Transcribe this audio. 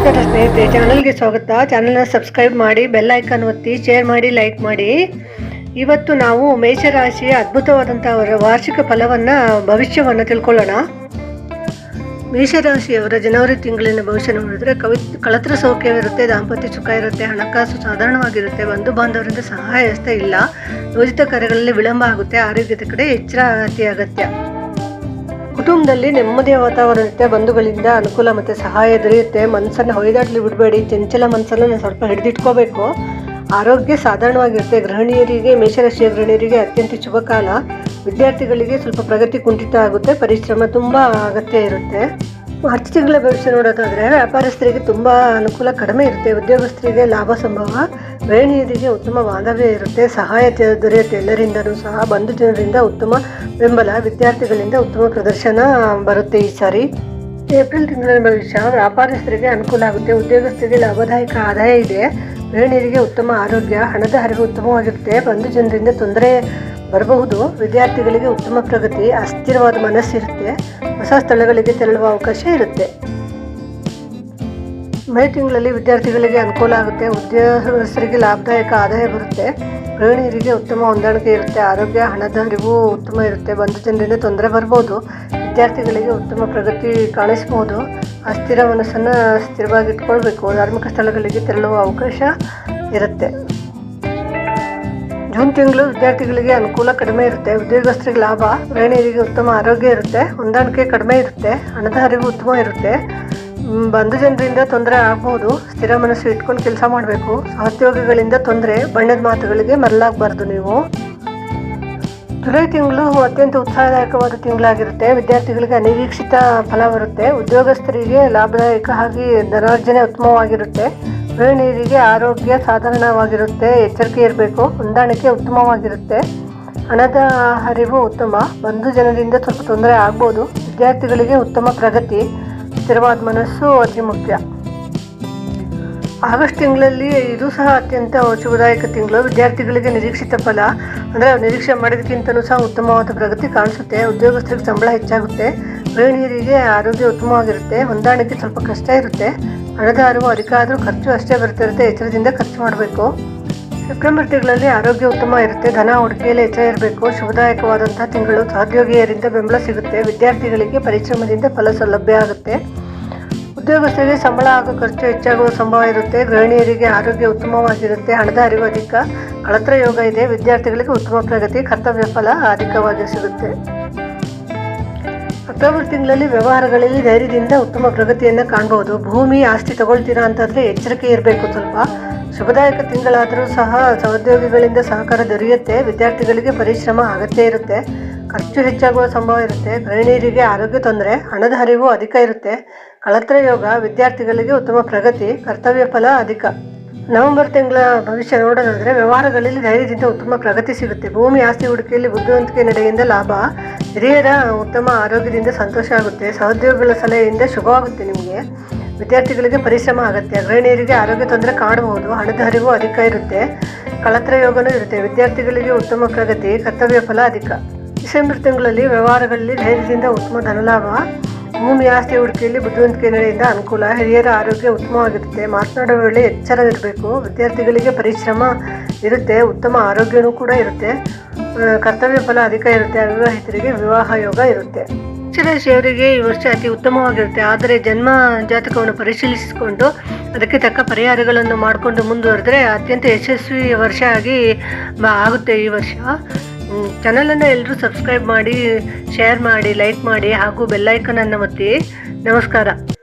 ನಮಸ್ಕಾರ ಸ್ನೇಹಿತರೆ, ಚಾನಲ್ಗೆ ಸ್ವಾಗತ. ಚಾನಲ್ನ ಸಬ್ಸ್ಕ್ರೈಬ್ ಮಾಡಿ, ಬೆಲ್ ಐಕಾನ್ ಒತ್ತಿ, ಶೇರ್ ಮಾಡಿ, ಲೈಕ್ ಮಾಡಿ. ಇವತ್ತು ನಾವು ಮೇಷರಾಶಿಯ ಅದ್ಭುತವಾದಂಥ ಅವರ ವಾರ್ಷಿಕ ಫಲವನ್ನು, ಭವಿಷ್ಯವನ್ನು ತಿಳ್ಕೊಳ್ಳೋಣ. ಮೇಷರಾಶಿಯವರ ಜನವರಿ ತಿಂಗಳಿನ ಭವಿಷ್ಯ ನೋಡಿದ್ರೆ ಕವಿ ಕಳತ್ರ ಸೌಖ್ಯವಿರುತ್ತೆ ದಾಂಪತ್ಯ ಸುಖ ಇರುತ್ತೆ, ಹಣಕಾಸು ಸಾಧಾರಣವಾಗಿರುತ್ತೆ, ಬಂಧು ಬಾಂಧವರಿಂದ ಸಹಾಯ ಇಲ್ಲ, ಯೋಜಿತ ಕಾರ್ಯಗಳಲ್ಲಿ ವಿಳಂಬ ಆಗುತ್ತೆ, ಆರೋಗ್ಯದ ಕಡೆ ಎಚ್ಚರ ಅತಿ ಅಗತ್ಯ. ಕುಟುಂಬದಲ್ಲಿ ನೆಮ್ಮದಿಯ ವಾತಾವರಣ ಇರುತ್ತೆ, ಬಂಧುಗಳಿಂದ ಅನುಕೂಲ ಮತ್ತು ಸಹಾಯ ದೊರೆಯುತ್ತೆ ಮನಸ್ಸನ್ನು ಹೊಯ್ದಾಡ್ಲಿ ಬಿಡಬೇಡಿ, ಚಂಚಲ ಮನಸ್ಸನ್ನು ಸ್ವಲ್ಪ ಹಿಡಿದಿಟ್ಕೋಬೇಕು. ಆರೋಗ್ಯ ಸಾಧಾರಣವಾಗಿರುತ್ತೆ, ಗೃಹಿಣಿಯರಿಗೆ, ಮೇಷರಾಶಿಯ ಗೃಹಿಣಿಯರಿಗೆ ಅತ್ಯಂತ ಶುಭ ಕಾಲ. ವಿದ್ಯಾರ್ಥಿಗಳಿಗೆ ಸ್ವಲ್ಪ ಪ್ರಗತಿ ಕುಂಠಿತ ಆಗುತ್ತೆ, ಪರಿಶ್ರಮ ತುಂಬ ಅಗತ್ಯ ಇರುತ್ತೆ. ಮಾರ್ಚ್ ತಿಂಗಳ ಭವಿಷ್ಯ ನೋಡೋದಾದರೆ ವ್ಯಾಪಾರಸ್ಥರಿಗೆ ತುಂಬ ಅನುಕೂಲ ಕಡಿಮೆ ಇರುತ್ತೆ, ಉದ್ಯೋಗಸ್ಥರಿಗೆ ಲಾಭ ಸಂಭವ. ಗೃಹಿಣಿಯರಿಗೆ ಉತ್ತಮ ಬಾಂಧವ್ಯ ಇರುತ್ತೆ, ಸಹಾಯ ದೊರೆಯುತ್ತೆ. ಎಲ್ಲರಿಂದನೂ ಸಹ ಬಂಧು ಜನರಿಂದ ಉತ್ತಮ ಬೆಂಬಲ, ವಿದ್ಯಾರ್ಥಿಗಳಿಂದ ಉತ್ತಮ ಪ್ರದರ್ಶನ ಬರುತ್ತೆ ಈ ಸಾರಿ. ಏಪ್ರಿಲ್ ತಿಂಗಳ ಭವಿಷ್ಯ, ವ್ಯಾಪಾರಸ್ಥರಿಗೆ ಅನುಕೂಲ ಆಗುತ್ತೆ. ಉದ್ಯೋಗಸ್ಥರಿಗೆ ಲಾಭದಾಯಕ ಆದಾಯ ಇದೆ. ಗೃಹಿಣಿಯರಿಗೆ ಉತ್ತಮ ಆರೋಗ್ಯ, ಹಣದ ಹರಿವು ಉತ್ತಮವಾಗಿರುತ್ತೆ. ಬಂಧು ಜನರಿಂದ ತೊಂದರೆ ಬರಬಹುದು. ವಿದ್ಯಾರ್ಥಿಗಳಿಗೆ ಉತ್ತಮ ಪ್ರಗತಿ, ಅಸ್ಥಿರವಾದ ಮನಸ್ಸಿರುತ್ತೆ. ಹೊಸ ಸ್ಥಳಗಳಿಗೆ ತೆರಳುವ ಅವಕಾಶ ಇರುತ್ತೆ. ಮೇ ತಿಂಗಳಲ್ಲಿ ವಿದ್ಯಾರ್ಥಿಗಳಿಗೆ ಅನುಕೂಲ ಆಗುತ್ತೆ. ಉದ್ಯೋಗಸ್ಥರಿಗೆ ಲಾಭದಾಯಕ ಆದಾಯ ಬರುತ್ತೆ. ಗೃಹಿಣಿಯರಿಗೆ ಉತ್ತಮ ಹೊಂದಾಣಿಕೆ ಇರುತ್ತೆ. ಆರೋಗ್ಯ, ಹಣದ ಹರಿವು ಉತ್ತಮ ಇರುತ್ತೆ. ಬಂಧು ಜನರಿಂದ ತೊಂದರೆ ಬರ್ಬೋದು. ವಿದ್ಯಾರ್ಥಿಗಳಿಗೆ ಉತ್ತಮ ಪ್ರಗತಿ ಕಾಣಿಸ್ಬೋದು. ಅಸ್ಥಿರ ಮನಸ್ಸನ್ನು ಸ್ಥಿರವಾಗಿಟ್ಕೊಳ್ಬೇಕು. ಧಾರ್ಮಿಕ ಸ್ಥಳಗಳಿಗೆ ತೆರಳುವ ಅವಕಾಶ ಇರುತ್ತೆ. ಜೂನ್ ತಿಂಗಳು ವಿದ್ಯಾರ್ಥಿಗಳಿಗೆ ಅನುಕೂಲ ಕಡಿಮೆ ಇರುತ್ತೆ. ಉದ್ಯೋಗಸ್ಥರಿಗೆ ಲಾಭ, ಗೃಹಿಣಿಯರಿಗೆ ಉತ್ತಮ ಆರೋಗ್ಯ ಇರುತ್ತೆ. ಹೊಂದಾಣಿಕೆ ಕಡಿಮೆ ಇರುತ್ತೆ. ಹಣದ ಹರಿವು ಉತ್ತಮ ಇರುತ್ತೆ. ಬಂಧು ಜನರಿಂದ ತೊಂದರೆ ಆಗ್ಬೋದು. ಸ್ಥಿರ ಮನಸ್ಸು ಇಟ್ಕೊಂಡು ಕೆಲಸ ಮಾಡಬೇಕು. ಸಹೋದ್ಯೋಗಿಗಳಿಂದ ತೊಂದರೆ, ಬಣ್ಣದ ಮಾತುಗಳಿಗೆ ಮರಳಾಗಬಾರ್ದು ನೀವು. ಜುಲೈ ತಿಂಗಳು ಅತ್ಯಂತ ಉತ್ಸಾಹದಾಯಕವಾದ ತಿಂಗಳಾಗಿರುತ್ತೆ. ವಿದ್ಯಾರ್ಥಿಗಳಿಗೆ ಅನಿರೀಕ್ಷಿತ ಫಲ ಬರುತ್ತೆ. ಉದ್ಯೋಗಸ್ಥರಿಗೆ ಲಾಭದಾಯಕ ಹಾಗೆ ಧನಾರ್ಜನೆ ಉತ್ತಮವಾಗಿರುತ್ತೆ. ಗೃಹಿಣಿಯರಿಗೆ ಆರೋಗ್ಯ ಸಾಧಾರಣವಾಗಿರುತ್ತೆ. ಎಚ್ಚರಿಕೆ ಇರಬೇಕು. ಹೊಂದಾಣಿಕೆ ಉತ್ತಮವಾಗಿರುತ್ತೆ. ಹಣದ ಹರಿವು ಉತ್ತಮ. ಬಂಧು ಜನರಿಂದ ಸ್ವಲ್ಪ ತೊಂದರೆ ಆಗ್ಬೋದು. ವಿದ್ಯಾರ್ಥಿಗಳಿಗೆ ಉತ್ತಮ ಪ್ರಗತಿ. ಸ್ಥಿರವಾದ ಮನಸ್ಸು ಅತಿ ಮುಖ್ಯ. ಆಗಸ್ಟ್ ತಿಂಗಳಲ್ಲಿ ಇದು ಸಹ ಅತ್ಯಂತ ಶುಭದಾಯಕ ತಿಂಗಳು. ವಿದ್ಯಾರ್ಥಿಗಳಿಗೆ ನಿರೀಕ್ಷಿತ ಫಲ, ಅಂದರೆ ನಿರೀಕ್ಷೆ ಮಾಡೋದಕ್ಕಿಂತಲೂ ಸಹ ಉತ್ತಮವಾದ ಪ್ರಗತಿ ಕಾಣಿಸುತ್ತೆ. ಉದ್ಯೋಗಸ್ಥರಿಗೆ ಸಂಬಳ ಹೆಚ್ಚಾಗುತ್ತೆ. ಗೃಹಿಣಿಯರಿಗೆ ಆರೋಗ್ಯ ಉತ್ತಮವಾಗಿರುತ್ತೆ. ಹೊಂದಾಣಿಕೆ ಸ್ವಲ್ಪ ಕಷ್ಟ ಇರುತ್ತೆ. ಹಣದ ಅಧಿಕ ಆದರೂ ಖರ್ಚು ಅಷ್ಟೇ ಬರ್ತಿರುತ್ತೆ ಎಚ್ಚರದಿಂದ ಖರ್ಚು ಮಾಡಬೇಕು. ಸೆಪ್ಟೆಂಬರ್ ತಿಂಗಳಲ್ಲಿ ಆರೋಗ್ಯ ಉತ್ತಮ ಇರುತ್ತೆ. ಧನ ಹೂಡಿಕೆಯಲ್ಲಿ ಹೆಚ್ಚ ಇರಬೇಕು. ಶುಭದಾಯಕವಾದಂತಹ ತಿಂಗಳು ಸಹೋದ್ಯೋಗಿಯರಿಂದ ಬೆಂಬಲ ಸಿಗುತ್ತೆ. ವಿದ್ಯಾರ್ಥಿಗಳಿಗೆ ಪರಿಶ್ರಮದಿಂದ ಫಲ ಸೌಲಭ್ಯ ಆಗುತ್ತೆ. ಉದ್ಯೋಗಸ್ಥರಿಗೆ ಸಂಬಳ ಹಾಗೂ ಖರ್ಚು ಹೆಚ್ಚಾಗುವ ಸಂಭವ ಇರುತ್ತೆ. ಗೃಹಿಣಿಯರಿಗೆ ಆರೋಗ್ಯ ಉತ್ತಮವಾಗಿರುತ್ತೆ. ಹಣದ ಅರಿವು ಅಧಿಕ. ಕಳತ್ರ ಯೋಗ ಇದೆ. ವಿದ್ಯಾರ್ಥಿಗಳಿಗೆ ಉತ್ತಮ ಪ್ರಗತಿ, ಕರ್ತವ್ಯ ಫಲ ಅಧಿಕವಾಗಿ ಸಿಗುತ್ತೆ. ಅಕ್ಟೋಬರ್ ತಿಂಗಳಲ್ಲಿ ವ್ಯವಹಾರಗಳಲ್ಲಿ ಧೈರ್ಯದಿಂದ ಉತ್ತಮ ಪ್ರಗತಿಯನ್ನು ಕಾಣಬಹುದು ಭೂಮಿ ಆಸ್ತಿ ತಗೊಳ್ತೀರಾ ಅಂತಂದರೆ ಎಚ್ಚರಿಕೆ ಇರಬೇಕು ಸ್ವಲ್ಪ. ಶುಭದಾಯಕ ತಿಂಗಳಾದರೂ ಸಹ ಸಹೋದ್ಯೋಗಿಗಳಿಂದ ಸಹಕಾರ ದೊರೆಯುತ್ತೆ. ವಿದ್ಯಾರ್ಥಿಗಳಿಗೆ ಪರಿಶ್ರಮ ಅಗತ್ಯ ಇರುತ್ತೆ. ಖರ್ಚು ಹೆಚ್ಚಾಗುವ ಸಂಭವ ಇರುತ್ತೆ. ಗೃಹಿಣಿಯರಿಗೆ ಆರೋಗ್ಯ ತೊಂದರೆ, ಹಣದ ಹರಿವು ಅಧಿಕ ಇರುತ್ತೆ. ಕಳತ್ರ ಯೋಗ ವಿದ್ಯಾರ್ಥಿಗಳಿಗೆ ಉತ್ತಮ ಪ್ರಗತಿ, ಕರ್ತವ್ಯ ಫಲ ಅಧಿಕ. ನವೆಂಬರ್ ತಿಂಗಳ ಭವಿಷ್ಯ ನೋಡೋದಾದರೆ ವ್ಯವಹಾರಗಳಲ್ಲಿ ಧೈರ್ಯದಿಂದ ಉತ್ತಮ ಪ್ರಗತಿ ಸಿಗುತ್ತೆ. ಭೂಮಿ, ಆಸ್ತಿ, ಹೂಡಿಕೆಯಲ್ಲಿ ಬುದ್ಧಿವಂತಿಕೆ ನಡೆಯಿಂದ ಲಾಭ, ಹಿರಿಯರ ಉತ್ತಮ ಆರೋಗ್ಯದಿಂದ ಸಂತೋಷ ಆಗುತ್ತೆ. ಸಹೋದ್ಯೋಗಿಗಳ ಸಲಹೆಯಿಂದ ಶುಭವಾಗುತ್ತೆ ನಿಮಗೆ. ವಿದ್ಯಾರ್ಥಿಗಳಿಗೆ ಪರಿಶ್ರಮ ಆಗುತ್ತೆ ಗೃಹಿಣಿಯರಿಗೆ ಆರೋಗ್ಯ ತೊಂದರೆ ಕಾಣಬಹುದು ಹಣದ ಹರಿವು ಅಧಿಕ ಇರುತ್ತೆ ಕಳತ್ರ ಯೋಗನೂ ಇರುತ್ತೆ. ವಿದ್ಯಾರ್ಥಿಗಳಿಗೆ ಉತ್ತಮ ಪ್ರಗತಿ, ಕರ್ತವ್ಯ ಫಲ ಅಧಿಕ. ಡಿಸೆಂಬರ್ ತಿಂಗಳಲ್ಲಿ ವ್ಯವಹಾರಗಳಲ್ಲಿ ಧೈರ್ಯದಿಂದ ಉತ್ತಮ ಧನಲಾಭ ಭೂಮಿ ಆಸ್ತಿ ಹೂಡಿಕೆಯಲ್ಲಿ ಬುದ್ಧಿವಂತಿಕೆ ನಡೆಯಿಂದ ಅನುಕೂಲ, ಹಿರಿಯರ ಆರೋಗ್ಯ ಉತ್ತಮವಾಗಿರುತ್ತೆ. ಮಾತನಾಡುವ ವೇಳೆ ಎಚ್ಚರವಿರಬೇಕು ವಿದ್ಯಾರ್ಥಿಗಳಿಗೆ ಪರಿಶ್ರಮ ಇರುತ್ತೆ, ಉತ್ತಮ ಆರೋಗ್ಯನೂ ಕೂಡ ಇರುತ್ತೆ. ಕರ್ತವ್ಯ ಫಲ ಅಧಿಕ ಇರುತ್ತೆ, ಅವಿವಾಹಿತರಿಗೆ ವಿವಾಹ ಯೋಗ ಇರುತ್ತೆ. ಅವರಿಗೆ ಈ ವರ್ಷ ಅತಿ ಉತ್ತಮವಾಗಿರುತ್ತೆ. ಆದರೆ ಜನ್ಮ ಜಾತಕವನ್ನು ಪರಿಶೀಲಿಸಿಕೊಂಡು ಅದಕ್ಕೆ ತಕ್ಕ ಪರಿಹಾರಗಳನ್ನು ಮಾಡಿಕೊಂಡು ಮುಂದುವರೆದ್ರೆ ಅತ್ಯಂತ ಯಶಸ್ವಿ ವರ್ಷ ಆಗಿ ಆಗುತ್ತೆ ಈ ವರ್ಷ. ಚಾನಲನ್ನು ಎಲ್ಲರೂ ಸಬ್ಸ್ಕ್ರೈಬ್ ಮಾಡಿ ಶೇರ್ ಮಾಡಿ ಲೈಕ್ ಮಾಡಿ ಹಾಗೂ ಬೆಲ್ಲೈಕನನ್ನು ಒತ್ತಿ. ನಮಸ್ಕಾರ.